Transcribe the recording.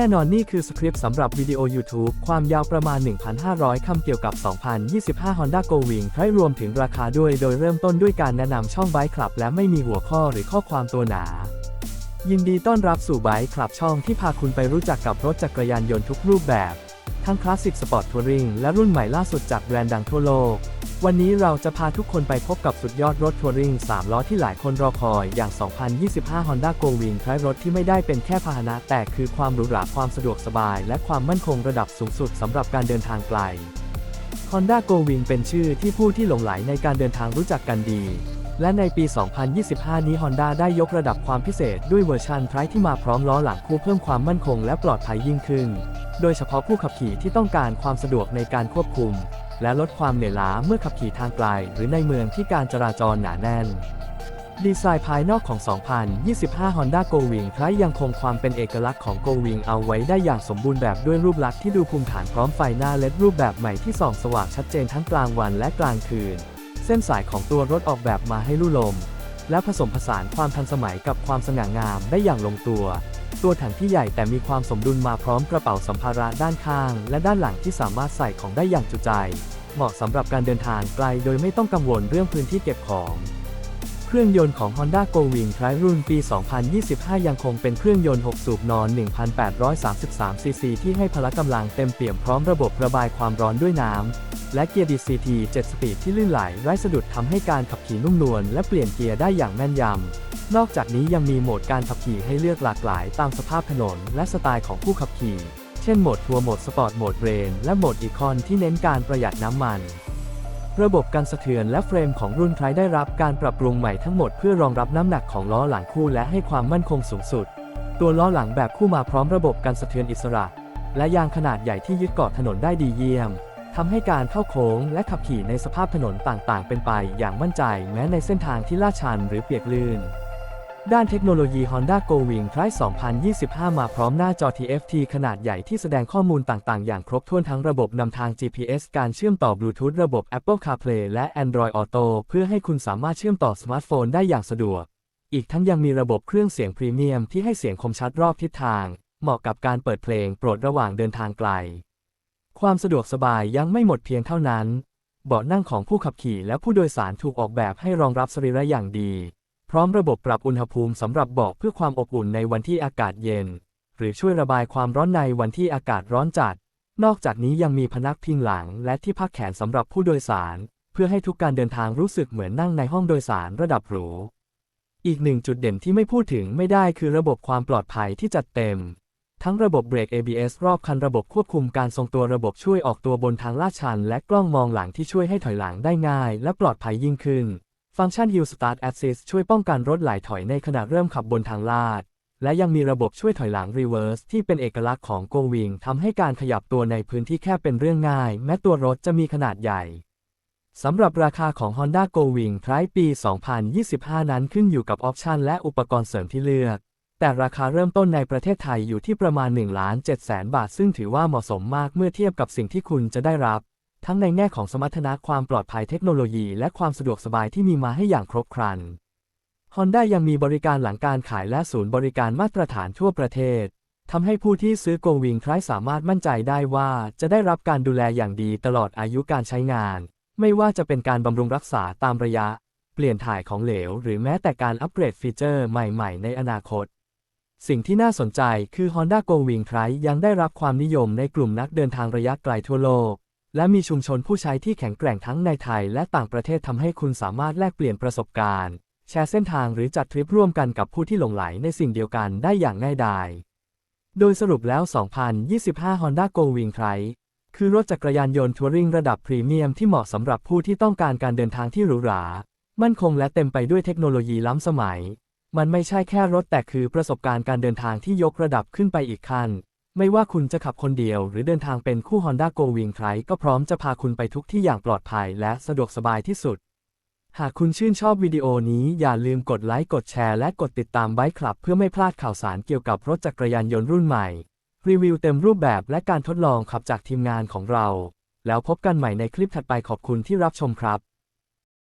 แน่นอนนี่คือสคริปต์สำหรับวิดีโอ YouTube ความยาวประมาณ 1,500 คำเกี่ยวกับ 2025 Honda Go Wing ให้รวมถึงราคาด้วย โดยเริ่มต้นด้วยการแนะนำช่อง Bike Club และไม่มีหัวข้อหรือข้อความตัวหนา ยินดีต้อนรับสู่ Bike Club ช่องที่พาคุณไปรู้จักกับรถจักรยานยนต์ทุกรูปแบบ ทั้งคลาสสิกสปอร์ตทัวริงและรุ่นใหม่ล่าสุดจากแบรนด์ดังทั่วโลก วันนี้เราจะพาทุกคนไปพบกับสุดยอดรถทัวริง3 ล้อที่หลายคนรอคอยอย่าง 2025 Honda Go Wing ใช้รถที่ไม่ได้เป็นแค่พาหนะแต่คือความหรูหราความสะดวกสบาย และความมั่นคงระดับสูงสุดสำหรับการเดินทางไกล Honda Go Wing เป็นชื่อที่ผู้ที่หลงไหลในการเดินทางรู้จักกันดี และในปี 2025 นี้ Honda ได้ยกระดับความพิเศษด้วยเวอร์ชันไทรที่มาพร้อมล้อหลังคู่เพิ่มความมั่นคงและปลอดภัยยิ่งขึ้น โดยเฉพาะผู้ขับขี่ที่ต้องการความสะดวกในการควบคุม และลดความเหนื่อยล้าเมื่อขับขี่ทางไกล หรือในเมืองที่การจราจรหนาแน่น ดีไซน์ภายนอกของ 2025 Honda Go Wing คล้ายยังคงความเป็นเอกลักษณ์ของ Go Wing เอาไว้ได้อย่างสมบูรณ์แบบด้วยรูปลักษณ์ที่ดูภูมิฐานพร้อมไฟหน้าเลดรูปแบบใหม่ที่ส่องสว่างชัดเจนทั้งกลางวันและกลางคืน เส้นสายของตัวรถออกแบบมาให้ลู่ลม และผสมผสานความทันสมัยกับความสง่างามได้อย่างลงตัว ตัวถังที่ใหญ่แต่มีความสมดุลมาพร้อมกระเป๋าสัมภาระด้านข้าง และด้านหลังที่สามารถใส่ของได้อย่างจุใจ เหมาะสำหรับการเดินทางไกลโดยไม่ต้องกังวลเรื่องพื้นที่เก็บของ เครื่องยนต์ของ Honda Go Wing ไทรรุ่นปี 2025 ยังคงเป็นเครื่องยนต์ 6 สูบนอน 1,833 ซีซี ที่ให้พละกำลังเต็มเปี่ยมพร้อมระบบระบายความร้อนด้วยน้ำ และเกียร์ DCT 7 สปีดที่ลื่นไหลไร้สะดุดทำให้การขับขี่นุ่มนวลและเปลี่ยนเกียร์ได้อย่างแม่นยำ นอกจากนี้ยังมีโหมดการขับขี่ให้เลือกหลากหลาย ตามสภาพถนน และสไตล์ของผู้ขับขี่ เช่นโหมดทัวร์โหมดสปอร์ตโหมดเรนและโหมดอีคอนที่เน้นการประหยัดน้ำมัน ระบบกันสะเทือนและเฟรมของรุ่นไทยได้รับการปรับปรุงใหม่ทั้งหมดเพื่อรองรับน้ำหนักของล้อหลังคู่และให้ความมั่นคงสูงสุด ตัวล้อหลังแบบคู่มาพร้อมระบบกันสะเทือนอิสระ และยางขนาดใหญ่ที่ยึดเกาะถนนได้ดีเยี่ยมทำให้การเข้าโค้งและขับขี่ในสภาพถนนต่างๆ เป็นไปอย่างมั่นใจแม้ในเส้นทางที่ลาดชันหรือเปียกลื่น ด้านเทคโนโลยี Honda Go Wing Drive 2025 มาพร้อมหน้าจอ TFT ขนาดใหญ่ที่แสดงข้อมูลต่างๆ อย่างครบถ้วนทั้งระบบนำทาง GPS การเชื่อมต่อบลูทูธระบบ Apple CarPlay และ Android Auto เพื่อให้คุณสามารถเชื่อมต่อสมาร์ทโฟนได้อย่างสะดวก อีกทั้งยังมีระบบเครื่องเสียงพรีเมียมที่ให้เสียงคมชัดรอบทิศทาง เหมาะกับการเปิดเพลงโปรดระหว่างเดินทางไกล ความสะดวกสบายยังไม่หมดเพียงเท่านั้น เบาะนั่งของผู้ขับขี่และผู้โดยสารถูกออกแบบให้รองรับสรีระอย่างดี พร้อมระบบปรับอุณหภูมิสำหรับเบาะเพื่อความอบอุ่นในวันที่อากาศเย็น หรือช่วยระบายความร้อนในวันที่อากาศร้อนจัด นอกจากนี้ยังมีพนักพิงหลังและที่พักแขนสำหรับผู้โดยสาร เพื่อให้ทุกการเดินทางรู้สึกเหมือนนั่งในห้องโดยสารระดับหรูอีกหนึ่งจุดเด่นที่ไม่พูดถึงไม่ได้คือระบบความปลอดภัยที่จัดเต็ม ทั้งระบบเบรก ABS รอบคันระบบควบคุมการทรงตัวระบบช่วยออกตัวบนทางลาดชัน และกล้องมองหลังที่ช่วยให้ถอยหลังได้ง่าย และปลอดภัยยิ่งขึ้น ฟังก์ชัน Hill Start Assist ช่วยป้องกันรถไหลถอยในขณะเริ่มขับบนทางลาด และยังมีระบบช่วยถอยหลัง Reverse ที่เป็นเอกลักษณ์ของ Go Wing ทำให้การขยับตัวในพื้นที่แคบเป็นเรื่องง่าย แม้ตัวรถจะมีขนาดใหญ่ สำหรับราคาของ Honda Go Wing ไทรปี 2025 นั้นขึ้นอยู่กับออปชันและอุปกรณ์เสริมที่เลือก แต่ราคาเริ่มต้นในประเทศไทยอยู่ที่ประมาณ1ล้าน7แสนบาท ซึ่งถือว่าเหมาะสมมากเมื่อเทียบกับสิ่งที่คุณจะได้รับ ทั้งในแง่ของสมรรถนะความปลอดภัยเทคโนโลยี และความสะดวกสบายที่มีมาให้อย่างครบครัน Honda ยังมีบริการหลังการขายและศูนย์บริการมาตรฐานทั่วประเทศทำให้ผู้ที่ซื้อ Go Wing ไทรสามารถมั่นใจได้ว่าจะได้รับการดูแลอย่างดีตลอดอายุการใช้งาน ไม่ว่าจะเป็นการบำรุงรักษาตามระยะ เปลี่ยนถ่ายของเหลว หรือแม้แต่การอัปเกรดฟีเจอร์ใหม่ๆ ในอนาคต สิ่งที่น่าสนใจคือ Honda Go Wing ไทรยังได้รับความนิยมในกลุ่มนักเดินทางระยะไกลทั่วโลก และมีชุมชนผู้ใช้ที่แข็งแกร่งทั้งในไทยและต่างประเทศทำให้คุณสามารถแลกเปลี่ยนประสบการณ์ แชร์เส้นทางหรือจัดทริปร่วมกันกับผู้ที่หลงไหลในสิ่งเดียวกันได้อย่างง่ายดาย โดยสรุปแล้ว 2025 Honda Go Wing ไทรคือรถจักรยานยนต์ทัวริงระดับพรีเมียมที่เหมาะสำหรับผู้ที่ต้องการการเดินทางที่หรูหรา มั่นคงและเต็มไปด้วยเทคโนโลยีล้ำสมัย มันไม่ใช่แค่รถแต่คือประสบการณ์การเดินทางที่ยกระดับขึ้นไปอีกขั้น ไม่ว่าคุณจะขับคนเดียวหรือเดินทางเป็นคู่ Honda Go Wing ไทรก็พร้อมจะพาคุณไปทุกที่อย่างปลอดภัยและสะดวกสบายที่สุด หากคุณชื่นชอบวิดีโอนี้อย่าลืมกดไลค์กดแชร์และกดติดตามไบค์คลับ เพื่อไม่พลาดข่าวสารเกี่ยวกับรถจักรยานยนต์รุ่นใหม่ รีวิวเต็มรูปแบบและการทดลองขับจากทีมงานของเรา แล้วพบกันใหม่ในคลิปถัดไปขอบคุณที่รับชมครับ